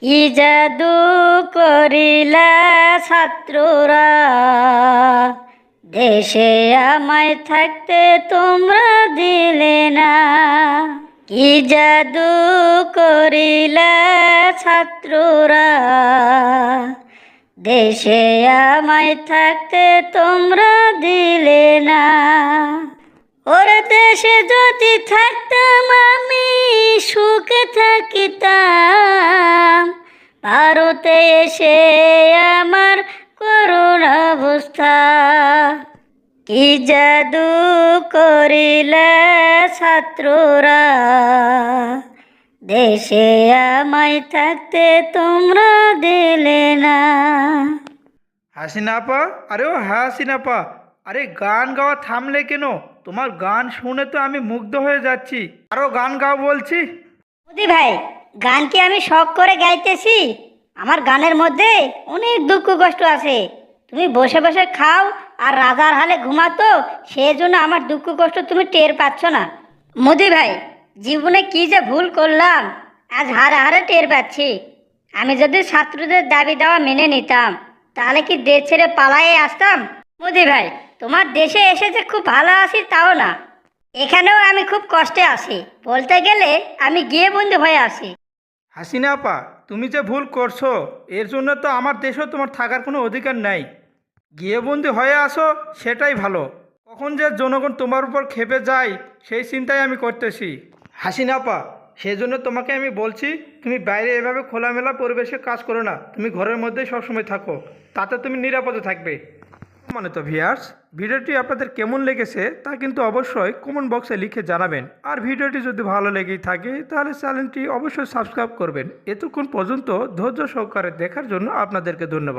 কি জাদু করিলা ছাত্ররা? দেশে আমায় থাকতে তোমরা দিলে না। কি জাদু করিলা ছাত্ররা? দেশে আমায় থাকতে তোমরা দিলে না। ওর দেশে যদি থাকতাম আমি সুখে থাকিতাম। ভারতে এসে আমার করুণ অবস্থা কি জাদু করিলে ছাত্ররা? দেশে আমায় থাকতে তোমরা দিলে না। হাসিনা আপা আরে ও হাসিনা আপা আরে গান গাওয়া থামলে কেন? তোমার গান শুনে তো আমি মুগ্ধ হয়ে যাচ্ছি। আরও গান গাও বলছি। মোদি ভাই গান কি আমি শখ করে গাইতেছি? আমার গানের মধ্যে অনেক দুঃখ কষ্ট আছে। তুমি বসে বসে খাও আর রাজার হালে ঘুমাতো সেই জন্য আমার দুঃখ কষ্ট তুমি টের পাচ্ছ না। মোদি ভাই, জীবনে কি যে ভুল করলাম, আজ হারে হারে টের পাচ্ছি। আমি যদি ছাত্রদের দাবি দেওয়া মেনে নিতাম, তাহলে কি দেশ ছেড়ে পালায়ে আসতাম? মোদি ভাই, তোমার দেশে এসেছে খুব ভালো আছি তাও না। এখানেও আমি খুব কষ্টে আছি। বলতে গেলে আমি গিয়ে বন্ধু হয়ে আছি। হাসিনা আপা, তুমি যে ভুল করছ, এর জন্য তো আমার দেশেও তোমার থাকার কোনো অধিকার নাই। গিয়ে বন্দি হয়ে আসো সেটাই ভালো। কখন যে জনগণ তোমার উপর খেপে যায়, সেই চিন্তাই আমি করতেছি। হাসিনা আপা সেই জন্য তোমাকে আমি বলছি, তুমি বাইরে এভাবে খোলামেলা পরিবেশে কাজ করো না। তুমি ঘরের মধ্যেই সবসময় থাকো। তাতে তুমি নিরাপদে থাকবে। মানে তো ভিয়ার্স ভিডিওটি আপনাদের কেমন লেগেছে তা কিন্তু অবশ্যই কমেন্ট বক্সে লিখে জানাবেন। আর ভিডিওটি যদি ভালো লেগেই থাকে, তাহলে চ্যানেলটি অবশ্যই সাবস্ক্রাইব করবেন। এতক্ষণ পর্যন্ত ধৈর্য সহকারে দেখার জন্য আপনাদেরকে ধন্যবাদ।